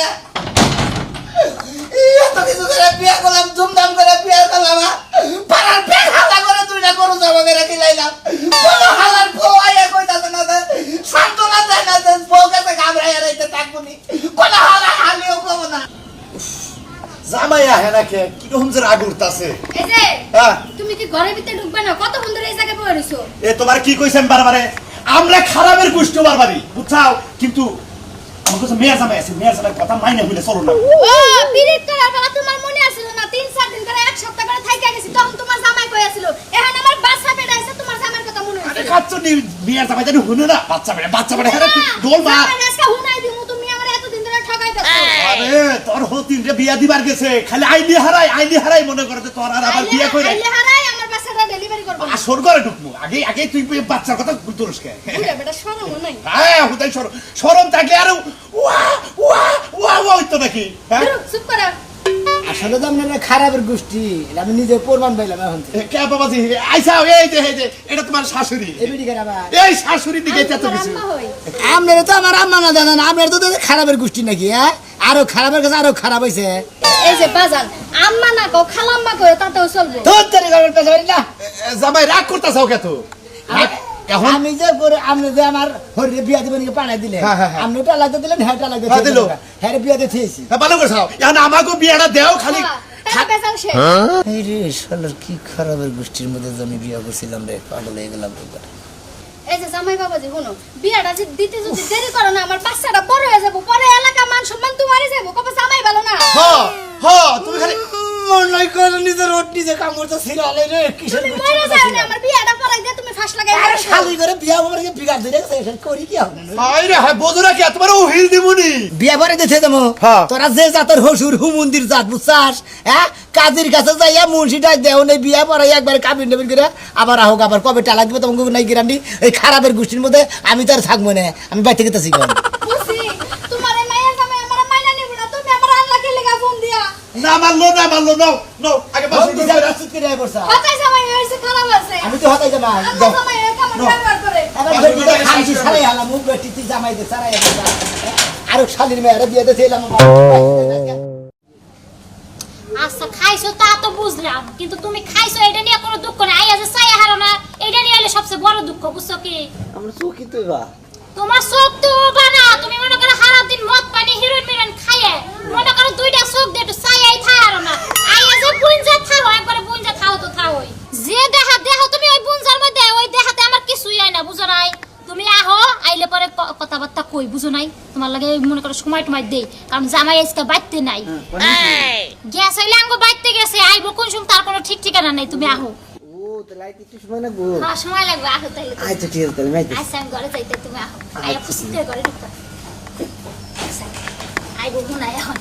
করে। এত কিছু করে বিয়ে করলাম ধুমধাম করে বিয়ে করলাম পাড়ার পেট হালা করে দুইটা গরু জমা করে খিলাইলাম কোনো হালার বউ আইয়া কইতাছে না সান্ত্বনা দেয় না যে বউ কাছে ঘাবড়াইয়া রইতে থাকব নি। কোনো হালা হালিও কব না। জামাই আহে না কে? কীরকম যে রাগ উঠতাছে? এই যে হ্যাঁ তুমি কি ঘরের ভিতরে ঢুকবে না? কত বন্ধুরা এই জায়গায় বয়ে রইছো? এ তোমার কি কইছেন বারবারে আমরা খারাপের গোষ্ঠী বারবারই বুঝছাও? কিন্তু আমার কাছে মেয়ের জামাই আছে মেয়ের জামাই কথা মাইনে হইলে চলো না। ও পিরিত করার বেলা তোমার মনে আছিল না তিন চার দিন করে এক সপ্তাহ করে থাইকা গেছি তখন তোমার জামাই কই আছিল? এখন আমার বাচ্চা পেটে আছে তোমার জামাইয়ের কথা মনে আরে হইছে নি মেয়ের জামাই জানি হুনে না বাচ্চা বেড়ে বাচ্চা বেড়ে হ্যাঁ দোল মা। আজকে হুনাই দিমু তুমি আমার এতদিন ধরে ঠকাইতেছো আরে তোর হতিন যে বিয়া দিবার গেছে খালি আইনি হারাই আইনি হারাই মনে করে যে তোর আর আবার বিয়া কইরে আইলে হারাই ডেলিভারি করব। আসর করে ঢুকবো। আগে আগে তুই বাচ্চার কথা তুলস কে? বুঝা বেটা শরম নাই। হ্যাঁ হুদাই সরম সরম থাকলে আর ওয়া ওয়া ওয়া ওয়া হইতো নাকি? হ্যাঁ? চুপ করো। আসলে তো আপনারা খারাপের গোষ্ঠী। আমি নিজে প্রমাণ পাইলাম এখন থেকে। কে বাবাজি আইসা এই যে এই যে এটা তোমার শাশুড়ি। এই বেটি খারাপ এই শাশুড়ি দিকে এত কিছু। আপনারা তো আমার আম্মা না জানেন আপনারা তো খারাপের গোষ্ঠী নাকি হ্যাঁ? আরও খারাপের কাছে আরও খারাপ হয়েছে এই যে বাজান আম্মা না কো খালাম্মা কই তাতেও চলবে। তোর তারি পেছনে পারি না জামাই রাগ করতেছাও কে তো? এখন? আমি যে করে আপনি যে আমার হরিয়ে বিয়া দিবেন দিলে হ্যাঁ, হ্যাঁ, হ্যাঁ। আপনি ওটা লাগতে দিলেন হ্যাঁ হ্যাঁ, দিলো। হ্যাঁ বিয়া দিয়ে থিয়েছি হ্যাঁ, ভালো করছাও এখন আমাকে বিয়াটা দেও খালি। টাকা এই রে শালার কি খারাপের গোষ্ঠীর মধ্যে আমি বিয়া করছিলাম রে পাগল হয়ে গেলাম। এই যে জামাই বাবাজি শুনো বিয়াটা যে দিতে যদি দেরি করো না আমার বাচ্চাটা বড় হয়ে যাব পরে এলাকা মান সম্মান তোমারই যাব কবে জামাই ভালো না? হ হ তুমি খালি মনে করে নিজের ওট নিজে কাম করতে ছিল রে কিসের তুমি মরে যাও না আমার বিয়াটা পরাই দিয়ে তুমি ফাঁস করে বিয়া করে কি বিঘা ধরে গেছে করি কি হবে? হাই রে হাই কি তোমার উহিল দিমুনি। বিয়া করে দিতে দেবো। হ্যাঁ। তোরা যে জাতের হসুর হুমন্দির জাত বুঝছাস? হ্যাঁ? কাজের কাছে যাইয়া মুন্সিটা দেও নেই বিয়া পড়াই একবার কাবিন নেবেন করে আবার আহোক আবার কবে টালা দিবে তোমাকে নাই গিরান্ডি এই খারাপের গোষ্ঠীর মধ্যে আমি তো আর থাকব না আমি আমার মাইনা নিব না না মানলো না মানলো নাও। নাও আগে বাসন করে হতাই জামাই হয়েছে খারাপ আছে আমি তো হতাই জামা আল্লাহ জামাই কেমন ব্যবহার করে। এবার বাসন খাইছি সারাই হালাম মুখ বেটিতে জামাই দে সারাই হালাম আরও শালির মেয়েরা বিয়ে দিতে এলাম আচ্ছা খাইছো তা তো বুঝলাম কিন্তু তুমি খাইছো এটা নিয়ে কোনো দুঃখ নাই। আজ চাই হারো না এটা নিয়ে হলে সবচেয়ে বড় দুঃখ বুঝছ কি? আমরা চোখই তো তোমার চোখ তো বানা তুমি মনে করো সারা দিন মদ পানি হিরোইন মিরোইন খাইয়ে মনে করো দুইটা চোখ দিয়ে একটু চাই আই থাই হারো না আই আজ বুঞ্জা থাও একবারে বুঞ্জা থাও তো থাও ওই যে দেখা দেহ তুমি ওই বুঞ্জার মধ্যে ওই দেখাতে আমার কিছুই হয় না বুঝো নাই তুমি আহো আইলে পরে ক- কথাবার্তা কই বুঝো নাই তোমার লাগে মনে করো সময় টময় দেই কারণ জামাই আজকে বাইতে নাই গ্যাস হইলে আঙ্গ বাইতে গেছে আইবো কোন সময় তার কোনো ঠিক ঠিকানা নাই তুমি আহো ও তাহলে একটু সময় না হ্যাঁ সময় লাগবে আহো তাইলে আচ্ছা ঠিক আছে তাহলে আচ্ছা আমি ঘরে যাইতে তুমি আহো আইয়া খুশি করে ঘরে ঢুকতে আচ্ছা আইবো মনে হয় এখন